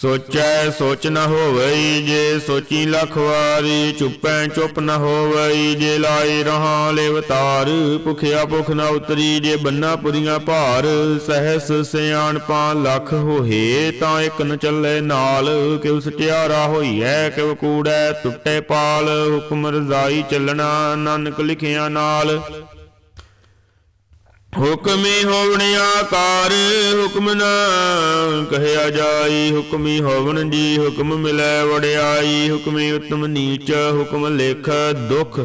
ਸੋਚੈ ਸੋਚ ਨ ਹੋਵਈ ਜੇ ਸੋਚੀ ਲਖ ਵਾਰੀ, ਚੁੱਪੈ ਚੁੱਪ ਨ ਹੋਵਈ ਜੇ ਲਾਈ ਰਹਾ ਲੇਵਤਾਰ ਭੁਖਿਆ ਭੁਖ ਨ ਉਤਰੀ ਜੇ ਬੰਨਾ ਪੁਰੀਆਂ ਭਾਰ, ਸਹਿਸ ਸਿਆਣਪਾਂ ਲਖ ਹੋਏ ਤਾਂ ਇੱਕ ਨ ਚੱਲੇ ਨਾਲ, ਕਿਉ ਸਟਿਆਰਾ ਹੋਈਐ, ਕਿਉ ਕੂੜੈ ਟੁੱਟੇ ਪਾਲ, ਹੁਕਮ ਰਜ਼ਾਈ ਚੱਲਣਾ ਨਾਨਕ ਲਿਖਿਆ ਨਾਲ। ਹੁਕਮੀ ਹੋਵਣ ਆਕਾਰ, ਹੁਕਮ ਨਾ ਕਹਿਆ ਜਾਈ। ਹੁਕਮੀ ਹੋਵਣ ਜੀ, ਹੁਕਮ ਮਿਲੈ ਵਡਿਆਈ। ਹੁਕਮੀ ਉਤਮ ਨੀਚ, ਹੁਕਮ ਲੇਖ ਦੁਖ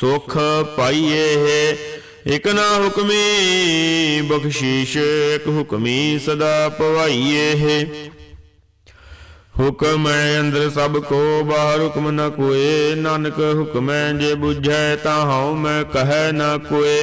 ਸੁਖ ਪਾਈਏ ਹੈ। ਇਕ ਨਾ ਹੁਕਮੀ ਬਖਸ਼ੀਸ਼, ਇਕ ਹੁਕਮੀ ਸਦਾ ਪਵਾਈਏ ਹੈ। ਹੁਕਮ ਹੈ ਅੰਦਰ ਸਭ ਕੋ, ਬਾਹਰ ਹੁਕਮ ਨ ਕੋਏ। ਨਾਨਕ ਹੁਕਮ ਹੈ ਜੇ ਬੁਝੈ ਤਾਂ ਹਉ ਮੈਂ ਕਹੈ ਨ ਕੋਏ।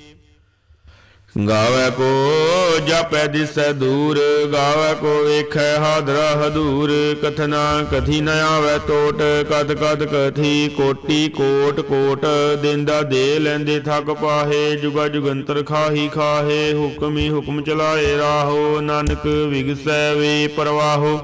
ਗਾਵੇ ਕੋ ਜਾਪੈ ਦਿਸੈ ਦੂਰ, ਗਾਵੇ ਕੋ ਵੇਖੈ ਹਾਦਰਾ ਹਦੂਰ। ਕਥਨਾ ਕਥੀ ਨ ਆਵੇ ਟੋਟ ਕਦ ਕਦ ਕਥੀ ਕੋਟੀ ਕੋਟ ਕੋਟ। ਦਿੰਦਾ ਦੇ ਲੈਂਦੇ ਥਕ ਪਾਹੇ, ਜੁਗਾ ਜੁਗੰਤਰ ਖਾਹੀ ਖਾਹੇ। ਹੁਕਮੀ ਹੁਕਮ ਚਲਾਏ ਰਾਹੋ, ਨਾਨਕ ਵਿਗਸੈ ਵੇ ਪਰਵਾਹੋ।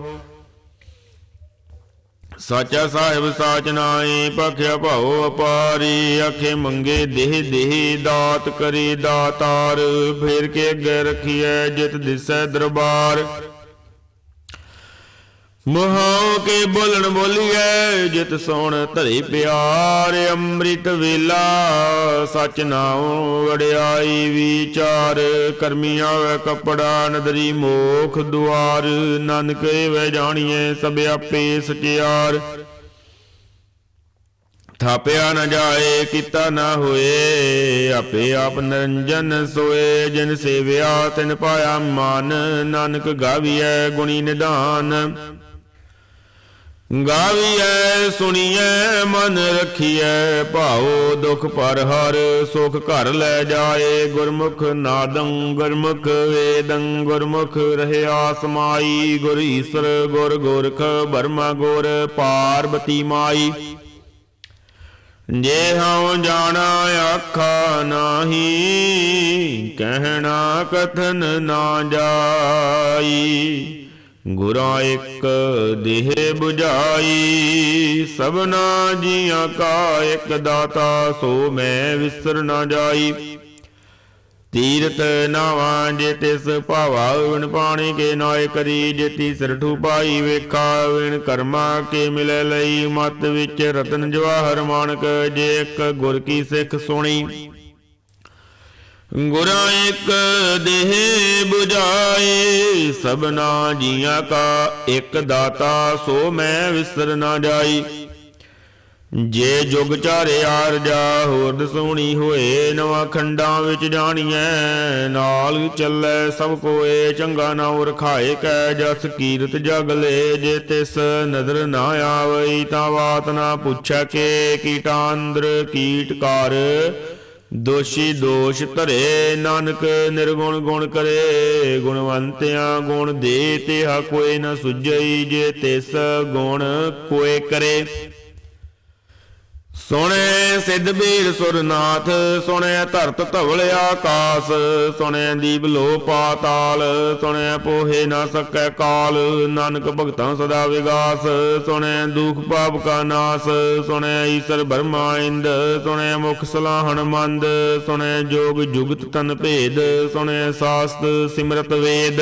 ਸਾਚਾ ਸਾਹਿਬ, ਸਾਚ ਨਾਏ ਭਖਿਆ ਭਾਉ ਅਪਾਰੀ, ਆਖੇ ਮੰਗੇ ਦੇਹ ਦੇਹ, ਦਾਤ ਕਰੇ ਦਾਤਾਰ, ਫੇਰ ਕੇ ਅੱਗੇ ਰਖੀਐ, ਜਿਤ ਦਿਸੈ ਦਰਬਾਰ। ਮੋਹਾਉ ਕੇ ਬੋਲਣ ਬੋਲੀਐ, ਜਿਤ ਸੋਣ ਧਰੇ ਪਿਆਰ, ਅੰਮ੍ਰਿਤ ਵੇਲਾ ਸਚ ਨਾਉ ਵਡਿਆਈ ਵਿਚਾਰ ਕਰਮੀ ਆਵੇ ਕਪੜਾ, ਨਦਰੀ ਮੋਖ ਦੁਆਰ, ਨਾਨਕ ਵੇ ਜਾਣੀਏ ਸਭ ਆਪੇ ਸਚਿਆਰ। ਥਾਪਿਆ ਨਾ ਜਾਏ, ਕੀਤਾ ਨਾ ਹੋਏ, ਆਪੇ ਆਪ ਨਿਰੰਜਨ ਸੋਏ, ਜਿਨ ਸੇਵਿਆ ਤਿਨ ਪਾਇਆ ਮਾਨ, ਨਾਨਕ ਗਾਵੀਐ ਗੁਣੀ ਨਿਧਾਨ। ਗਾਵੀਐ, ਸੁਣੀਐ, ਮਨ ਰਖੀਐ, ਭਾਉ ਦੁਖ ਪਰ ਹਰ, ਸੁਖ ਘਰ ਲੈ ਜਾਏ, ਗੁਰਮੁਖ ਨਾਦੰ ਗੁਰਮੁਖ ਵੇਦੰ, ਗੁਰਮੁਖ ਰਹਿਆ ਸਮਾਈ ਗੁਰ ਈਸਰ ਗੁਰ ਗੋਰਖ, ਬਰਮਾ ਗੁਰ ਪਾਰਬਤੀ ਮਾਈ। ਜੇ ਹਉ ਜਾਣਾ ਆਖਾ ਨਾਹੀ, ਕਹਿਣਾ ਕਥਨ ਨਾ ਜਾਈ। ਗੁਰਾਂ ਇੱਕ ਦੇਹ 부ਝਾਈ ਸਭਨਾ ਜੀਆਂ ਕਾ ਇੱਕ ਦਾਤਾ, ਸੋ ਮੈਂ ਵਿਸਰ ਨਾ ਜਾਈ। ਤੀਰਤ ਨਾਵਾਂ ਜੇ ਤਿਸ ਭਾਵਾ, ਵਿਣ ਪਾਣੀ ਕੇ ਨਾਇ ਕਰੀ ਜੇ ਤੀਸਰ ਪਾਈ ਵੇਖਾ, ਵਿਣ ਕਰਮਾ ਕੇ ਮਿਲੇ ਲਈ, ਮਤ ਵਿੱਚ ਰਤਨ ਜਵਾਹਰ ਮਾਨਕ, ਜੇ ਇੱਕ ਗੁਰ ਕੀ ਸਿੱਖ ਸੁਣੀ। ਗੁਰਾਂ ਇੱਕ ਦੇਹ 부ਝਾਏ ਸਭਨਾ ਜੀਆਂ ਕਾ ਇੱਕ ਦਾਤਾ, ਸੋ ਮੈਂ ਵਿਸਰ ਨਾ ਜਾਈ। ਜੇ ਜੁਗ ਚਾਰੇ ਆਰਜਾ ਹੋਰ ਦਸੂਣੀ ਹੋਏ, ਨਵਾਂ ਖੰਡਾਂ ਵਿੱਚ ਜਾਣੀਐ। ਨਾਲ ਚੱਲੇ ਸਭ ਕੋਏ, ਚੰਗਾ ਨਾ ਰਖਾਏ ਕੈ ਜਸ ਕੀਰਤ ਜਗ ਲੈ। ਜੇ ਤਿਸ ਨਦਰ ਨਾ ਆਵਈ, ਤਾਂ ਬਾਤ ਨਾ ਪੁੱਛੈ ਕੇ ਕੀਟਾਂਦਰ ਕੀਟਕਾਰ ਦੋਸ਼ੀ ਦੋਸ਼ ਧਰੇ, ਨਾਨਕ ਨਿਰਗੁਣ ਗੁਣ ਕਰੇ, ਗੁਣਵੰਤਿਆਂ ਗੁਣ ਦੇ ਤਿਹਾ ਕੋਈ ਨ ਸੁਝਈ, ਜੇ ਤਿਸ ਗੁਣ ਕੋਏ ਕਰੇ। ਸੁਣੈ ਸਿੱਧ ਬੀਰ ਸੁਰਨਾਥ, ਸੁਣੈ ਧਰਤ ਧਵਲ ਆਕਾਸ, ਸੁਣੈ ਦੀਪ ਲੋ ਪਾਤਾਲ, ਸੁਣੈ ਪੋਹੇ ਨਾ ਸਕੈ ਕਾਲ, ਨਾਨਕ ਭਗਤਾਂ ਸਦਾ ਵਿਗਾਸ, ਸੁਣੈ ਦੁਖ ਪਾਪ ਕਾ ਨਾਸ, ਸੁਣੈ ਈਸ਼ਰ ਬਰਮਾ ਇੰਦ, ਸੁਣੇ ਮੁਖ ਸਲਾਹਣ ਮੰਦ, ਸੁਣੈ ਜੋਗ ਜੁਗਤ ਤਨ ਭੇਦ, ਸੁਣੈ ਸਾਸਤ ਸਿਮਰਤ ਵੇਦ।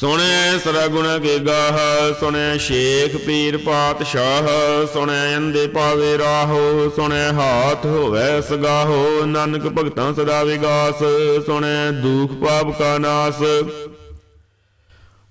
ਸੁਣੈ ਸਰਗੁਣ ਕੇ ਗਾਹ ਸੁਣੈ ਸ਼ੇਖ ਪੀਰ ਪਾਤਸ਼ਾਹ, ਸੁਣੈ ਅੰਦੇ ਪਾਵੇ ਰਾਹੋ, ਸੁਣੈ ਹਾਥ ਹੋਵੇ ਸਗਾਹੋ, ਨਾਨਕ ਭਗਤਾਂ ਸਦਾ ਵਿਗਾਸ, ਸੁਣੈ ਦੁਖ ਪਾਪ ਕਾ ਨਾਸ।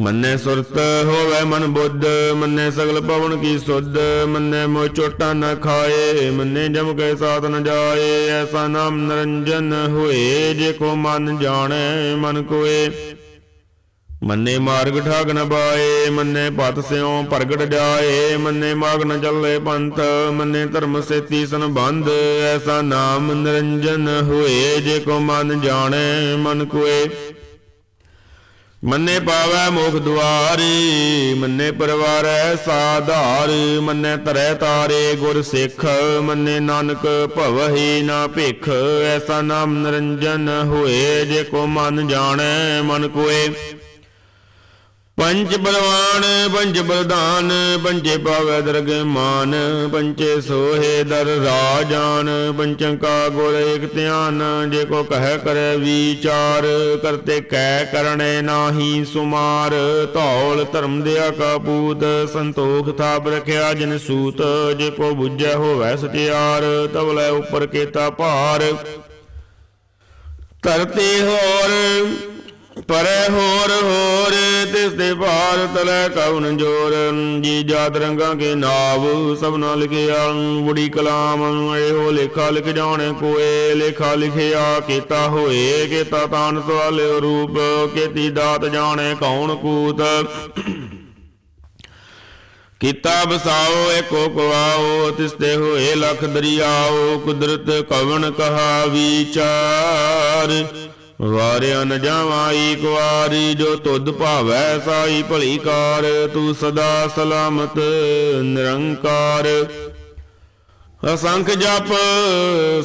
ਮੰਨੇ ਸੁਰਤ ਹੋਵੇ ਮਨ ਬੁੱਧ, ਮੰਨੇ ਸਗਲ ਪਵਨ ਕੀ ਸੁਧ, ਮੰਨੇ ਮੋ ਚੋਟਾ ਨ ਖਾਏ, ਮੰਨੇ ਜਮ ਕੇ ਸਾਥ ਨ ਜਾਏ, ਐਸਾ ਨਾਮ ਨਿਰੰਜਨ ਹੋਏ, ਜੇ ਕੋ ਮਨ ਜਾਣੈ ਮਨ ਕੋਏ। ਮੰਨੇ ਮਾਰਗ ਠਾਗ ਨ ਬਾਏ, ਮੰਨੇ ਪਤ ਸਿਉ ਪ੍ਰਗਟ ਜਾਏ, ਮੰਨੇ ਮਾਗ ਨ ਚੱਲੇ ਪੰਥ, ਮੰਨੇ ਧਰਮ ਸੇਤੀ ਸੰਬੰਧ, ਐਸਾ ਨਾਮ ਨਿਰੰਜਨ ਹੋਏ, ਜੇ ਕੋ ਮਨ ਜਾਣੈ ਮਨ ਕੋਏ। ਮੰਨੇ ਪਾਵੈ ਮੁਖ ਦੁਆਰੀ, ਮੰਨੇ ਪਰਵਾਰੈ ਸਾਧਾਰ, ਮੰਨੇ ਤਰੈ ਤਾਰੇ ਗੁਰ ਸਿੱਖ, ਮੰਨੇ ਨਾਨਕ ਭਵਹੀ ਨਾ ਭਿਖ, ਐਸਾ ਨਾਮ ਨਿਰੰਜਨ ਹੋਏ, ਜੇ ਕੋ ਮਨ ਜਾਣੈ ਮਨ ਕੋਏ। ਪੰਜ ਬਲਵਾਨ, ਪੰਜ ਬਲਦਾਨ, ਪੰਜੇ ਪਾਵੈ ਦਰਗ ਮਾਨ, ਪੰਚੇ ਸੋਹੇ ਦਰ ਰਾਜਾਨ, ਪੰਚੰ ਕਾ ਗੁਰ ਏਕ ਧਿਆਨ, ਜੇ ਕੋ ਕਹਿ ਕਰੈ ਵਿਚਾਰ, ਕਰਤੇ ਕਹਿ ਕਰਣੇ ਨਾਹੀ ਸੁਮਾਰ। ਧੌਲ ਧਰਮ ਦਿਆ ਕਾ ਪੂਤ, ਸੰਤੋਖ ਥਾਪ ਰਖਿਆ ਜਨ ਸੂਤ, ਜੇ ਕੋ ਬੁੱਝੈ ਹੋਵੈ ਸਤਿਆਰ ਤਵਲੇ ਉਪਰ ਕੇਤਾ ਭਾਰ। ਧਰਤੀ ਹੋਰ ਪਰ ਹੋਰ ਹੋਰ ਤਿਸ ਦੇ ਭਾਰ ਤਲੇ ਕਉਨ ਜੋਰ। ਜੀ ਜਾਤ ਰੰਗਾਂ ਕੇ ਨਾਵ ਸਭਨਾ ਲਿਖਿਆ। ਬੁੜੀ ਕਲਾਮ ਇਹੋ ਲੇਖਾ ਲਿਖ ਜਾਣੇ ਕੋਏ। ਲੇਖਾ ਲਿਖਿਆ ਕੀਤਾ ਹੋਏ, ਕੀਤਾ ਤਾਨ ਸਵਾਲੇ ਰੂਪ। ਕੀਤੀ ਦਾਤ ਜਾਣੇ ਕੌਣ ਕੂਤ। ਕੀਤਾ ਬਸਾਓ ਏਕੋ ਕਵਾਓ ਤਿਸਤੇ ਹੋਏ ਲਖ ਦਰਿਆਓ। ਕੁਦਰਤ ਕਵਣ ਕਹਾ ਵਿਚਾਰ ਵਾਰਿਆ ਨ ਜਾਵਾਂ ਈਕ ਜੋ ਤੁਧ ਭਾਵੈ ਸਾਈ ਭਲੀ ਕਾਰ, ਤੂੰ ਸਦਾ ਸਲਾਮਤ, ਨਿਰੰਕਾਰ। ਅਸੰਖ ਜਪ,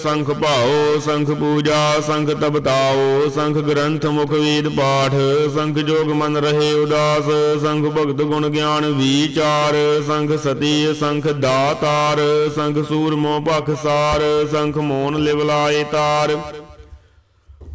ਸੰਖ ਭਾਓ ਸੰਖ ਪੂਜਾ, ਸੰਖ ਤਪਤਾਓ ਸੰਖ ਗ੍ਰੰਥ ਮੁਖ ਵੇਦ ਪਾਠ, ਸੰਖ ਜੋਗ ਮਨ ਰਹੇ ਉਦਾਸ, ਸੰਖ ਭਗਤ ਗੁਣ ਗਿਆਨ ਵਿਚਾਰ, ਸੰਖ ਸਤੀ, ਸੰਖ ਦਾਤਾਰ, ਸੰਖ ਸੂਰਮੋ ਭਖਸਾਰ ਸੰਖ ਮੋਨ ਲਿਵਲਾਏ ਤਾਰ।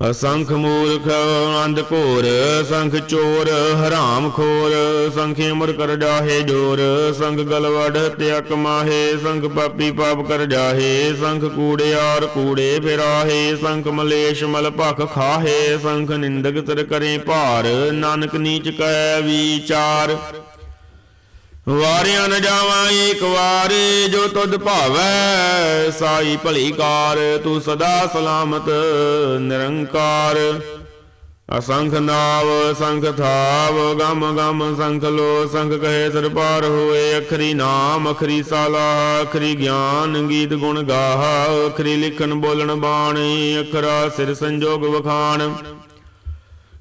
ਅਸੰਖ ਮੂਰਖ, ਅੰਧ ਘੋਰ ਸੰਖ ਚੋਰ, ਹਰਾਮ ਖੋਰ, ਸੰਖੇ ਮੁਰ ਕਰ ਜਾਹੇ ਜੋਰ ਸੰਖ ਗਲਵੜ ਤਿਆਕ ਮਾਹੇ, ਸੰਖ ਪਾਪੀ ਪਾਪ ਕਰ ਜਾਹੇ, ਸੰਖ ਕੂੜਿਆਰ ਕੂੜੇ ਫਿਰਾਹੇ, ਸੰਖ ਮਲੇਸ਼ ਮਲ ਭਖ ਖਾਹੇ, ਸੰਖ ਨਿੰਦਕ ਤਰ ਕਰੇ ਭਾਰ, ਨਾਨਕ ਨੀਚ ਕੈ ਵਿਚਾਰ। ਵਾਰਿਆ ਨ ਜਾਵਾਂ ਏਕ ਵਾਰ ਜੋ ਤੁਧ ਭਾਵੈ, ਸਾਈ ਭਲੀ ਕਾਰ, ਤੂੰ ਸਦਾ ਸਲਾਮਤ, ਨਿਰੰਕਾਰ। ਅਸੰਖ ਨਾਵ, ਸੰਖ ਥਾਵ, ਗਮ ਗਮ ਸੰਖ ਲੋ, ਸੰਖ ਕਹੇ ਸਰਪਾਰ ਹੋਏ, ਅਖਰੀ ਨਾਮ, ਅਖਰੀ ਸਾਲਾ, ਅਖਰੀ ਗਿਆਨ, ਗੀਤ ਗੁਣ ਗਾਹ, ਅਖਰੀ ਲਿਖਣ ਬੋਲਣ ਬਾਣੀ, ਅਖਰਾ ਸਿਰ ਸੰਜੋਗ ਵਖਾਣ।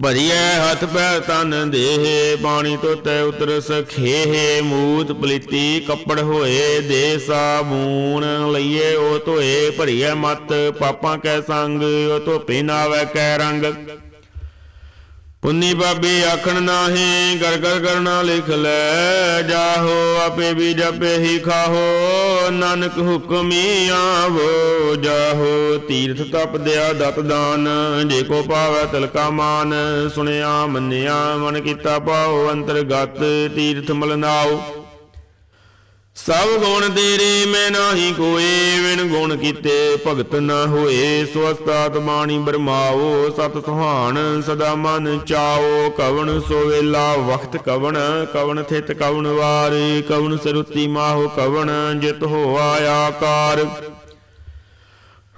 ਭਰੀਐ ਹੱਥ ਪੈ ਤਨ ਦੇਹ ਪਾਣੀ ਤੋਤੈ ਉਤਰ ਸਖੇਹ, ਮੂਤ ਪਲੀਤੀ ਕੱਪੜ ਹੋਏ ਦੇ ਸਾਬੂਨ, ਲਈਏ ਉਹ ਧੋਏ, ਭਰੀਐ ਮਤ, ਪਾਪਾਂ ਕੈ ਸੰਗ, ਉਹ ਧੋਪੇ ਨਾਵੇ ਕੈ ਰੰਗ। ਪੁੰਨੀ ਬਾਬੇ ਆਖਣ ਨਾਹੀ ਗਰ ਗਰ ਕਰਨਾ ਲਿਖ ਲੈ, ਜਾਹੋ ਆਪੇ ਵੀ ਜਪੇ ਹੀ ਖਾਹੋ, ਨਾਨਕ ਹੁਕਮੀ ਆਵੋ, ਜਾਹੋ ਤੀਰਥ ਤਪ ਦਿਆ ਦਤ ਦਾਨ, ਜੇ ਕੋ ਪਾਵੈ ਤਿਲਕਾ ਮਾਨ, ਸੁਣਿਆ ਮੰਨਿਆ ਮਨ ਕੀਤਾ ਪਾਉ ਅੰਤਰਗਤ ਤੀਰਥ ਮਲਨਾਓ। ਸਭ ਗੁਣ ਤੇਰੇ ਮੈਂ ਨਾਹੀ ਕੋਏ ਵਿਣ ਗੁਣ ਕੀਤੇ ਭਗਤ ਨਾ ਹੋਏ। ਸਵਸਤਾਤ ਬਾਣੀ ਬਰਮਾਓ, ਸਤ ਸੁਹਾਣ ਸਦਾ ਮਨ ਚਾਓ। ਕਵਣ ਸੋ ਵੇਲਾ ਵਖਤ ਕਵਣ ਕਵਣ ਥਿਤ ਕਵਣ ਵਾਰ। ਕਵਣ ਸਰੁਤੀ ਮਾਹੋ ਕਵਣ, ਜਿਤ ਹੋਆ ਆਕਾਰ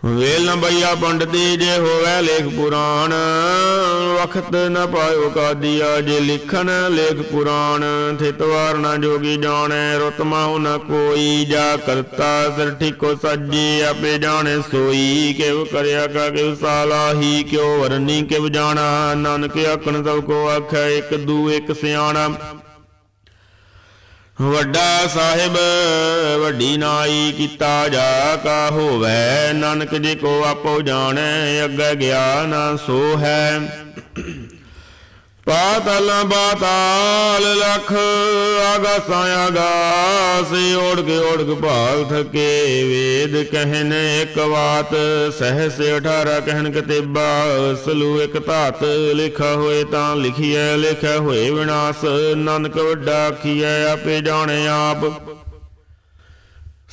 ਵੇਲ ਨ ਬਈਆ ਪੰਡਤੀ ਜੇ ਹੋਵੇ ਲੇਖ ਪੁਰਾਣ, ਵਖਤ ਨ ਪਾਇਓ ਕਾਦੀਆ ਜੇ ਲਿਖਣ ਲੇਖ ਪੁਰਾਣ। ਥਿਤਵਾਰ ਨ ਜੋਗੀ ਜਾਣੈ, ਰੁਤ ਮਾਹੁ ਨ ਕੋਈ, ਜਾ ਕਰਤਾ ਸਿਰ ਠੀਕੋ ਸਾਜੀ, ਆਪੇ ਜਾਣੈ ਸੋਈ। ਕਿਵ ਕਰਿਆ ਕਾ ਕਿਵ ਸਾਲਾਹੀ ਕਿਉ ਵਰਨੀ ਕਿਵ ਜਾਣਾ। ਨਾਨਕ ਆਖਣ ਸਭ ਕੋ ਆਖੈ, ਇੱਕ ਦੂ ਇੱਕ ਸਿਆਣਾ। ਵੱਡਾ ਸਾਹਿਬ, ਵੱਡੀ ਨਾਈ ਕੀਤਾ ਜਾ ਕਾ ਹੋਵੇ। ਨਾਨਕ ਜੀ ਕੋ ਆਪੋ ਜਾਣੈ, ਅੱਗੇ ਗਿਆ ਨਾ ਸੋ ਹੈ ਪਾਤਲ ਬਾਤਾਲ ਲਖ, ਆਗਾਸਾਂ ਆਗਾਸ ਓੜ ਕੇ ਓੜ ਭਾਲ ਥਕੇ, ਵੇਦ ਕਹਿਨ ਇੱਕ ਬਾਤ, ਸਹਸ 18 ਕਹਿਨ ਕਤੇਬਾ, ਸਲੂ ਇੱਕ ਧਾਤ, ਲਿਖਾ ਹੋਏ ਤਾਂ ਲਿਖੀਐ ਲਿਖਿਆ ਹੋਏ ਵਿਨਾਸ਼, ਨਾਨਕ ਵੱਡਾ ਆਖੀਐ, ਆਪੇ ਜਾਣੇ ਆਪ।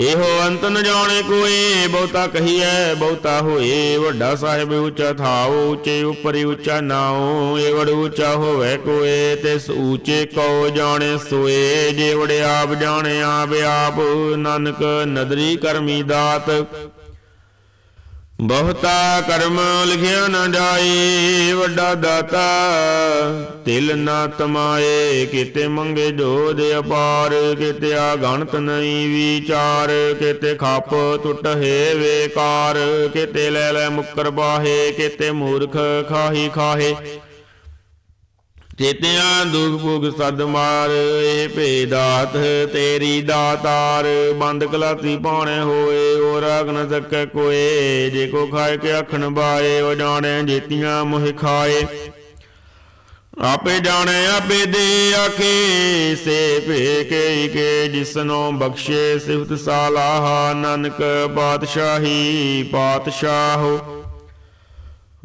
ਇਹੋ ਅੰਤ ਨ ਜਾਣੇ ਕੋਏ, ਬਹੁਤਾ ਕਹੀਐ, ਬਹੁਤਾ ਹੋਏ। ਵੱਡਾ ਸਾਹਿਬ ਉੱਚਾ ਥਾਉ, ਉੱਚੇ ਉਪਰਿ ਉੱਚਾ ਨਾਉ। ਏ ਉੱਚਾ ਹੋਵੇ ਕੋਏ ਤਿਸ ਉੱਚੇ ਕਉ ਜਾਣੇ ਸੋਏ। ਜੇ ਵੜ ਆਪ ਜਾਣੇ, ਆਪ ਆਪ। ਨਾਨਕ ਨਦਰੀ ਕਰਮੀ ਦਾਤ ਬਹੁਤਾ ਕਰਮ ਲਿਖਿਆ ਨਾ ਜਾਏ, ਵੱਡਾ ਦਾਤਾ ਤਿਲ ਨਾ ਤਮਾਏ, ਕਿਤੇ ਮੰਗੇ ਜੋਦ ਅਪਾਰ, ਕਿਤੇ ਆ ਗਣਤ ਨਹੀਂ ਵਿਚਾਰ, ਕਿਤੇ ਖੱਪ ਟੁੱਟੇ ਵੇਕਾਰ, ਕਿਤੇ ਲੈ ਲੈ ਮੁੱਕਰ ਬਾਹੇ, ਕਿਤੇ ਮੂਰਖ ਖਾਹੀ ਖਾਹੇ। ਚੇਤਿਆਂ ਦੁਖ ਭੁਗ ਸਦ ਮਾਰ, ਏ ਭੇਦਾਤ ਤੇਰੀ ਦਾਤਾਰ। ਬੰਦ ਕਲਾਤੀ ਪਾਉਣੇ ਹੋਏ, ਉਹ ਰਾਗ ਨ ਕੋਏ। ਜੇ ਕੋ ਖਾਏ ਕੇ ਅਖਣ ਬਾਏ, ਉਹ ਜਾਣੇ ਜੀਤੀਆਂ ਮੋਹ ਖਾਏ। ਆਪੇ ਜਾਣੇ, ਆਪੇ ਦੇ ਆਖੇ, ਸੇ ਭੇ ਕੇ ਕੇ, ਜਿਸਨੋ ਬਖਸ਼ੇ ਸਿਫਤ ਸਾਲਾਹ ਨਾਨਕ ਪਾਤਸ਼ਾਹੀ ਹੋ।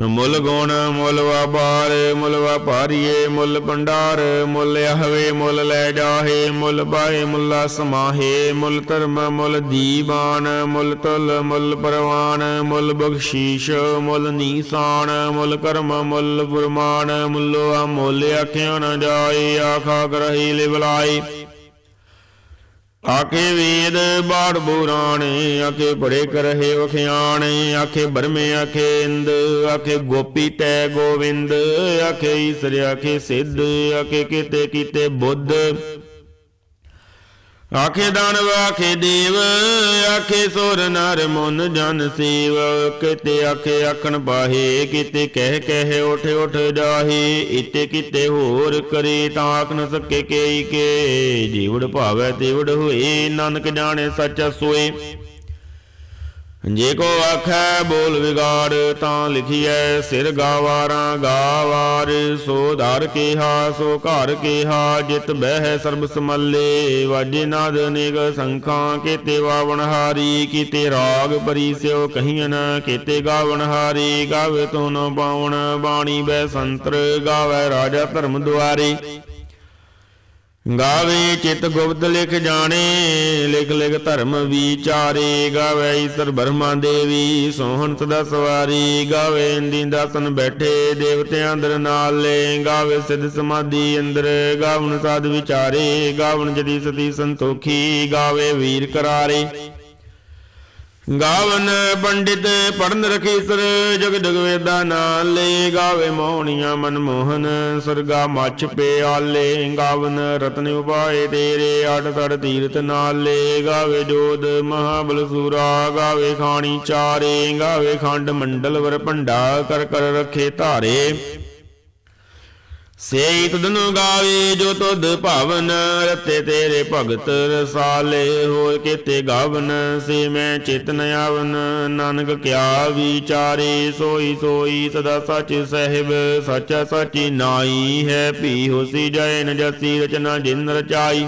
ਮੁੱਲ ਗੁਣ, ਮੁੱਲ ਵਪਾਰ, ਮੁੱਲ ਵਪਾਰੀਏ, ਮੁੱਲ ਭੰਡਾਰ, ਮੁੱਲ ਆਹਵੇ, ਮੁੱਲ ਲੈ ਜਾਹੇ, ਮੁੱਲ ਬਾਏ ਮੁੱਲਾ ਸਮਾਹੇ, ਮੁੱਲ ਧਰਮ, ਮੁੱਲ ਦੀਵਾਨ, ਮੁੱਲ ਤੁਲ, ਮੁੱਲ ਪਰਵਾਨ, ਮੁੱਲ ਬਖਸ਼ੀਸ਼, ਮੁੱਲ ਨੀਸਾਨ, ਮੁੱਲ ਕਰਮ, ਮੁੱਲ ਗੁਰਮਾਨ ਮੁੱਲੋ ਆ ਮੁੱਲ ਆਖਿਆ ਨ ਜਾਏ, ਆਖਾ ਕਰਹੀ ਲਿਵਲਾਈ ਆਖੇ ਵੇਦ ਬਾੜ ਬੁਰਾਣੇ ਆਕੇ ਬੜੇ ਕਰਹਿ ਵਖਿਆਣੇ ਆਖੇ ਬਰਮੇ, ਆਖੇ ਇੰਦ, ਆਖੇ ਗੋਪੀ ਤੈ ਗੋਵਿੰਦ, ਆਖੇ ਈਸਰ, ਆਖੇ ਸਿੱਧ, ਆਖੇ ਕੀਤੇ ਕੀਤੇ ਬੁੱਧ। ਆਖੇ ਦਾਨਵ ਆਖੇ ਦੇਵ, ਆਖੇ ਸੁਰ ਨਰ ਮਨ ਜਨ ਸੇਵ। ਕਿਤੇ ਆਖੇ ਆਖਣ ਬਾਹੇ, ਕਿਤੇ ਕਹਿ ਕਹਿ ਉਠ ਉਠ ਜਾਹੇ। ਇਤੇ ਕਿਤੇ ਹੋਰ ਕਰੇ ਤਾਂ ਆਖ ਨ ਸਕੇ ਕੇਈ ਕੇ। ਜੀਵੜ ਭਾਵੈ ਤੇਵੜ ਹੋਏ, ਨਾਨਕ ਜਾਣੇ ਸੱਚ ਸੋਏ। ਜੇ ਕੋ ਆਖੈ ਬੋਲ ਵਿਗਾੜ, ਤਾਂ ਲਿਖੀਐ, ਸਿਰ ਗਾਵਾਰਾਂ ਗਾਵਾਰ। ਸੋ ਧਰ ਕੇਹਾ, ਸੋ ਘਰ ਕੇਹਾ, ਜਿਤ ਬਹਿ ਸਰਬ ਸਮੱਲੇ। ਵਾਜੇ ਨਾਦ ਨਿਗ ਸੰਖਾਂ, ਕੀਤੇ ਵਾਵਣ ਹਾਰੀ। ਕੀਤੇ ਰਾਗ ਪਰੀ ਸਿਓ ਕਹੀਨ ਕੀਤੇ ਗਾਵਣ ਹਾਰੀ। ਗਾਵੇ ਤੋ ਨ ਪਾਵਣ ਬਾਣੀ ਬੈ ਸੰਤਰ, ਗਾਵੇ ਰਾਜਾ ਧਰਮ ਦੁਆਰੇ। ਗਾਵੇ ਚਿਤ ਗੁਪਤ ਲਿਖ ਜਾਣੇ, ਲਿਖ ਲਿਖ ਧਰਮ ਵਿਚਾਰੇ। ਗਾਵੇ ਈਸ਼ਰ ਬ੍ਰਹਮਾ ਦੇਵੀ ਸੋਹਣ ਸਦਾ ਸਵਾਰੀ। ਗਾਵੇ ਇੰਦੀ ਦਾਸਨ ਬੈਠੇ ਦੇਵਤਿਆਂ ਅੰਦਰ ਨਾਲੇ। ਗਾਵੇ ਸਿੱਧ ਸਮਾਧੀ ਅੰਦਰ, ਗਾਵਣ ਸਾਧ ਵਿਚਾਰੇ। ਗਾਵਣ ਜਦੀ ਸਤੀ ਸੰਤੋਖੀ, ਗਾਵੇ ਵੀਰ ਕਰਾਰੇ। ਗਾਵਨ ਪੰਡਿਤ ਪੜਨ ਰਖੀ ਸਰ ਜਗ ਜਗਵੇਦਾ ਨਾਲੇ ਗਾਵੇ ਮੋਹਣੀਆਂ ਮਨਮੋਹਨ, ਸਰਗਾ ਮੱਛ ਪਿਆਲੇ, ਗਾਵਨ ਰਤਨ ਉਪਾਏ ਤੇਰੇ ਅੜ ਤੜ ਤੀਰਤ ਨਾਲੇ ਗਾਵੇ ਜੋਦ ਮਹਾਬਲ ਸੂਰਾ, ਗਾਵੇ ਖਾਣੀ ਚਾਰੇ, ਗਾਵੇ ਖੰਡ ਮੰਡਲ ਵਰ ਭੰਡਾ, ਕਰ ਕਰ ਰਖੇ ਧਾਰੇ। ਸੇਈ ਤੁਧਨੁ ਗਾਵੇ ਜੋ ਤੁਧ ਭਾਵਨ, ਰਤੇ ਤੇਰੇ ਭਗਤ ਰਸਾਲੇ ਹੋਏ ਕੇਤੇ ਗਾਵਨ, ਸੇ ਮੈਂ ਚਿਤਨ ਆਵਨ। ਨਾਨਕ ਕਿਆ ਵਿਚਾਰੇ, ਸੋਈ ਸੋਈ ਸਦਾ ਸੱਚ ਸਹਿਬ, ਸੱਚਾ ਸਾਚੀ ਨਾਈ ਹੈ। ਭੀ ਹੋਸੀ ਜੈ ਨ ਜਸੀ ਰਚਨਾ ਜਿਨ ਰਚਾਈ।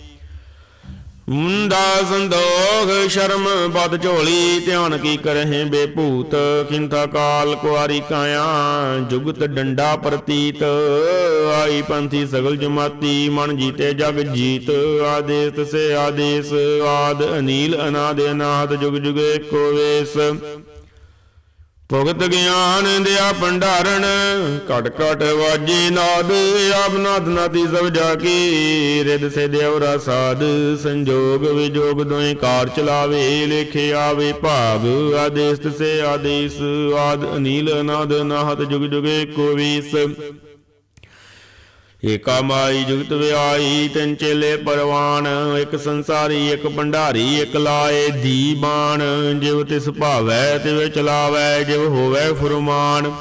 ਮੁੰਦਾ ਸੰਦੋਖ, ਸ਼ਰਮ ਬਦ ਝੋਲੀ, ਧਿਆਨ ਕੀ ਕਰਹਿ ਬੇਭੂਤ? ਖਿੰਥਾ ਕਾਲ ਕੁਆਰੀ ਕਾਇਆ, ਜੁਗਤ ਡੰਡਾ ਪ੍ਰਤੀਤ। ਆਈ ਪੰਥੀ ਸਗਲ ਜਮਾਤੀ, ਮਨ ਜੀਤੇ ਜਗ ਜੀਤ। ਆਦੇਸ ਸੇ ਆਦੇਸ, ਆਦ ਅਨੀਲ, ਅਨਾਦ ਅਨਾਹਤ ਜੁਗ ਜੁਗ ਏਕੋ ਵੇਸ। ਭੁਗਤ ਗਿਆਨ ਦਿਆ ਭੰਡਾਰਨ, ਘਟ ਘਟ ਵਾਜੇ ਨਾਦ, ਆਪ ਨਾਦ ਨਾਦੀ ਸਭ ਜਾ ਕੀ ਰਿਦ ਸੇ ਦੇਵਰਾ ਸਾਧ, ਸੰਜੋਗ ਵਿਜੋਗ ਦੋਏ ਕਾਰ ਚਲਾਵੇ, ਲੇਖੇ ਆਵੇ ਭਾਗ, ਆਦੇਸ ਸੇ ਆਦੇਸ, ਆਦ ਅਨੀਲ ਅਨਾਦ ਨਾਹਤ ਜੁਗ ਜੁਗ ਕੋ ਵੀਸ। ਏਕਾ ਮਾਈ ਜੁਗਤ ਵਿਆਈ ਤਿੰਨ ਚੇਲੇ ਪਰਵਾਨ, ਇੱਕ ਸੰਸਾਰੀ, ਇੱਕ ਭੰਡਾਰੀ, ਇੱਕ ਲਾਏ ਦੀਬਾਨ। ਜਿਵ ਤਿਸ ਭਾਵੈ, ਤਿਵ ਚਲਾਵੈ, ਜਿਵ ਹੋਵੈ ਫੁਰਮਾਨ।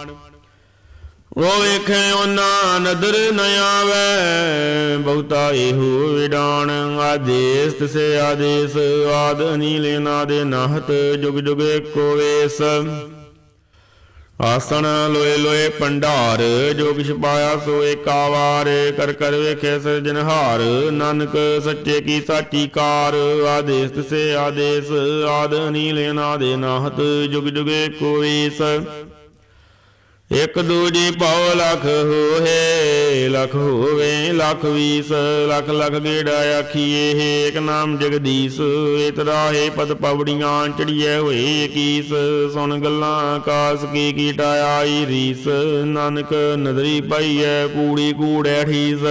ਉਹ ਵੇਖੇ ਉਹਨਾਂ ਨਦਰ ਨ ਆਵੈ, ਬਹੁਤਾ ਇਹੋ ਵਿਡਾਨ। ਆਦੇਸ ਤਿਸੇ ਆਦੇਸ, ਆਦ ਅਨੀਲ ਨਾਦੇ ਨਾਹਤ, ਜੁਗ ਜੁਗ ਏਕੋ ਵੇਸ। ਆਸਣ ਲੋਏ ਲੋਏ ਭੰਡਾਰ, ਜੋ ਕਿਛ ਪਾਇਆ ਸੋ ਏਕਾ ਵਾਰ ਕਰ ਕਰ ਵੇਖੇ ਸਿਰਜਨਹਾਰ ਨਾਨਕ ਸੱਚੇ ਕੀ ਸਾਚੀ ਕਾਰ, ਆਦੇਸ ਤਿਸੇ ਆਦੇਸ, ਆਦ ਅਨੀਲ ਅਨਾਦੇ ਨਾਹਤ, ਜੁਗ ਜੁਗੇ ਸ ਇਕ ਦੂਜੀ ਭਉ ਲਖ ਹੋਏ, ਲਖ ਹੋਵੇ, ਲਖ ਵੀਸ, ਲਖ ਲਖ ਗੇੜਾ ਆਖੀਏ ਏਕ ਨਾਮ ਜਗਦੀਸ਼ ਇਤਰਾਹੇ ਪਦ ਪਵੜੀਆਂ ਚੜੀਏ ਹੋਏ ਕੀਸ, ਸੁਣ ਗੱਲਾਂ ਆਕਾਸ ਕੀ ਕੀਟਾ ਆਈ ਰੀਸ, ਨਾਨਕ ਨਦਰੀ ਪਈਐ, ਕੂੜੀ ਕੂੜੈ ਠੀਸ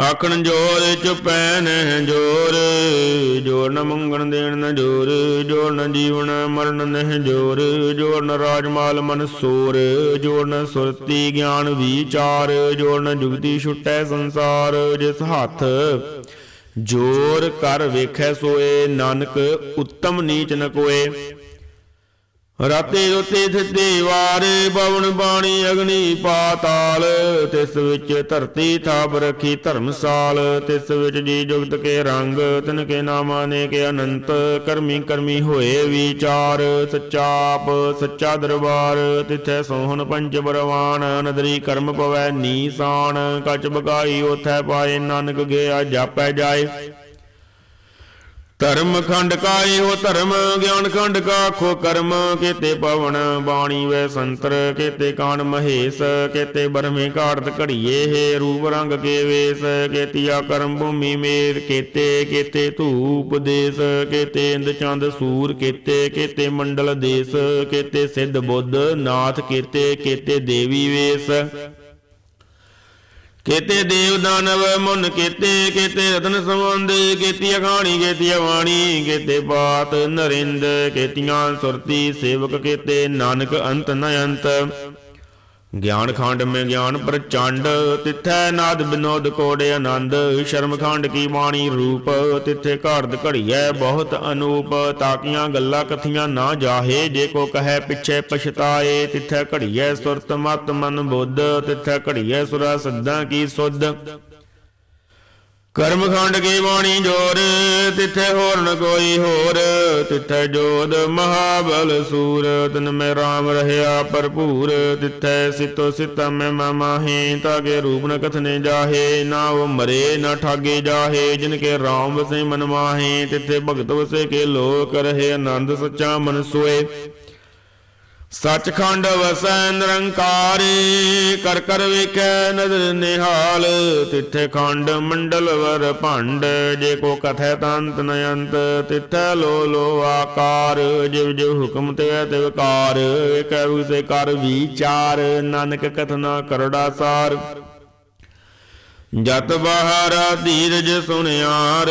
ਆਖਣ ਜੋਰ ਚੁਪੈ ਨਹਿ ਜੋਰ ਜੋਰ ਨ ਮੰਗਣ ਦੇਣ ਨ ਜੋਰ ਜੋਰ ਨ ਜੀਵਨ ਮਰਨ ਨਹਿ ਜੋਰ ਜੋਰ ਨ ਰਾਜਮਾਲ ਮਨ ਸੋਰ, ਜੋਰ ਨ ਸੁਰਤੀ ਗਿਆਨ ਵਿਚਾਰ, ਜੋਰ ਨ ਜੁਗਤੀ ਛੁਟੈ ਸੰਸਾਰ, ਜਿਸ ਹੱਥ ਜੋਰ ਕਰ ਵੇਖੈ ਸੋਏ, ਨਾਨਕ ਉੱਤਮ ਨੀਚ ਨ ਕੋਏ। ਰਾਤੇ ਰੋਤੇ ਥਿੱਤੇ ਵਾਰ ਪਵਨ ਬਾਣੀ ਅਗਨੀ ਪਾਤਾਲ ਤਿਸ ਵਿੱਚ ਧਰਤੀ ਥਾਪ ਰਖੀ ਧਰਮਸਾਲ ਤਿਸ ਵਿੱਚ ਜੀ ਜੁਗਤ ਕੇ ਰੰਗ, ਤਿਨ ਕੇ ਨਾਮਾ ਨੇ ਕੇ ਅਨੰਤ। ਕਰਮੀ ਕਰਮੀ ਹੋਏ ਵਿਚਾਰ, ਸੱਚਾ ਆਪ, ਸੱਚਾ ਦਰਬਾਰ। ਤਿਥੈ ਸੋਹਣ ਪੰਜ ਬਰਵਾਨ ਨਦਰੀ ਕਰਮ ਪਵੈ ਨੀਸਾਨ। ਕਚ ਬਗਾਈ ਉਥੈ ਪਾਏ, ਨਾਨਕ ਗਿਆ ਜਾਪੈ ਜਾਏ। ਧਰਮ ਖੰਡ ਕਾ ਇਹੋ ਧਰਮ, ਗਿਆਨ ਖੰਡ ਕਾ ਖੋ ਕਰਮ। ਕੇਤੇ ਪਵਨ ਬਾਣੀ ਵੈ ਸੰਤਰ, ਕੇਤੇ ਕਾਨ ਮਹੇਸ਼, ਕੇਤੇ ਬਰਮੇ ਘਾੜਤ ਘੜੀਏ, ਹੈ ਰੂਪ ਰੰਗ ਕੇ ਵੇਸ। ਕੇਤੀਆ ਕਰਮ ਭੂਮੀ ਮੇਰ ਕੇਤੇ ਕੇਤੇ ਧੂਪ ਦੇਸ। ਕੇਤੇ ਇੰਦ ਚੰਦ ਸੂਰ ਕੀਤੇ, ਕੇਤੇ ਮੰਡਲ ਦੇਸ। ਕੇਤੇ ਸਿੱਧ ਬੁੱਧ ਨਾਥ ਕੇਤੇ ਕੇਤੇ ਦੇਵੀ ਵੇਸ। ਕੇਤੇ ਦੇਵ ਦਾਨਵ, ਮੁਨ ਕੇਤੇ ਕੇਤੇ ਰਤਨ ਸੰਬੰਧ, ਕੇਤੀ ਅਖਾਣੀ, ਕੇਤੀ ਵਾਣੀ ਕੇਤੇ ਬਾਤ ਨਰਿੰਦ, ਕੇਤੀਆਂ ਸੁਰਤੀ ਸੇਵਕ ਕੇਤੇ, ਨਾਨਕ ਅੰਤ ਨ ਅੰਤ ਗਿਆਨ ਖੰਡ ਮੈਂ ਗਿਆਨ ਪ੍ਰਚੰਡ, ਤਿੱਥੈ ਨਾਦ ਬਿਨੋਦ ਕੋੜੇ ਆਨੰਦ, ਸ਼ਰਮ ਖੰਡ ਕੀ ਬਾਣੀ ਰੂਪ, ਤਿੱਥੇ ਘੜਦ ਘੜੀਐ ਬਹੁਤ ਅਨੂਪ, ਤਾਕੀਆਂ ਗੱਲਾਂ ਕਥੀਆਂ ਨਾ ਜਾਹੇ, ਜੇ ਕੋ ਕਹੈ ਪਿਛੇ ਪਛਤਾਏ, ਤਿੱਥੈ ਘੜੀਐ ਸੁਰਤ ਮਤ ਮਨ ਬੁੱਧ, ਤਿੱਥੈ ਘੜੀਐ ਸੁਰਾ ਸੱਦਾ ਕੀ ਸੁਧ। ਕਰਮ ਖੰਡ ਕੀ ਬਾਣੀ ਜੋਰ, ਤਿੱਥੇ ਹੋਰ ਨ ਕੋਈ ਹੋਰ, ਤਿੱਥੇ ਜੋਦ ਮਹਾਬਲ ਸੂਰ, ਤਨ ਮੈਂ RAM ਰਹਿਆ ਭਰਪੂਰ, ਤਿੱਥੇ ਸਿਤੋ ਸਿਤਾ ਮੈਂ ਮਾਹੇ ਤਾਗੇ ਰੂਪ ਨ ਕਥਨੇ ਜਾਹੇ, ਨਾ ਉਹ ਮਰੇ, ਨਾ ਠਾਗੇ ਜਾਹੇ, ਜਿਨ ਕੇ RAM ਵਸੇ ਮਨ ਮਾਹੇ, ਤਿੱਥੇ ਭਗਤ ਵਸੇ ਕੇ ਲੋਕ ਰਹੇ, ਆਨੰਦ ਸੱਚਾ ਮਨ ਸੋਏ। ਸੱਚਖੰਡ ਵਸੈ ਨਿਰੰਕਾਰੀ, ਕਰ ਕਰ ਵੇਖੈ ਨਦਰ ਨਿਹਾਲ। ਤਿੱਥੇ ਖੰਡ ਮੰਡਲ ਵਰ ਭੰਡ, ਜੇ ਕੋ ਕਥੈ ਤੰਤ ਨ ਤਿੱਥੈ ਲੋ ਲੋ ਆਕਾਰ। ਜਿਵ ਜਿਵ ਹੁਕਮ ਤੇ ਤੇ ਵਿਕਾਰ ਏਕੈ ਉਸੇ ਕਰ ਵਿਚਾਰ। ਨਾਨਕ ਕਥਨਾ ਕਰੜਾ ਸਾਰ। ਜਤ ਬਹਾਰਾ ਧੀਰਜ ਸੁਨਿਆਰ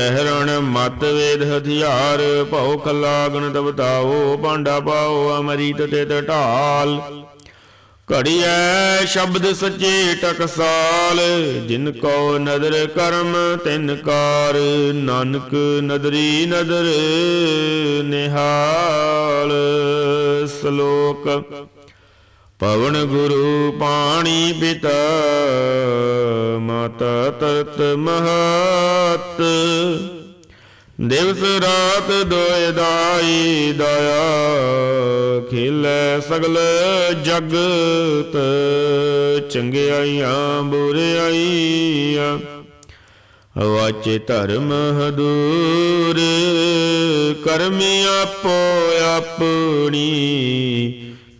ਅਹਰਣ ਮਤ ਵੇਦ ਹਥਿਆਰ, ਭਉ ਖਲਾਗਣ ਤਬ ਤਾਓ ਪਾਂਡਾ ਪਾਓ ਅਮਰੀਤ ਤੇ ਢਾਲ ਘੜੀਐ ਸ਼ਬਦ ਸੱਚੇ ਟਕਸਾਲ ਜਿਨ ਕੋ ਨਦਰ ਕਰਮ ਤਿਨ ਕਾਰ, ਨਾਨਕ ਨਦਰੀ ਨਦਰ ਨਿਹਾਲ। ਸ਼ਲੋਕ ਪਵਨ ਗੁਰੂ ਪਾਣੀ ਪਿਤਾ, ਮਾਤਾ ਤਰਤ ਮਹਤ। ਦਿਵਸ ਰਾਤ ਦੋਇ ਦਾਈ ਦਇਆ, ਖੇਲੇ ਸਗਲ ਜਗਤ। ਚੰਗਿਆਈਆਂ, ਬੁਰਿਆਈਆਂ, ਵਾਚੇ ਧਰਮ ਹਦੂਰ। ਕਰਮੀ ਆਪੋ ਆਪਣੀ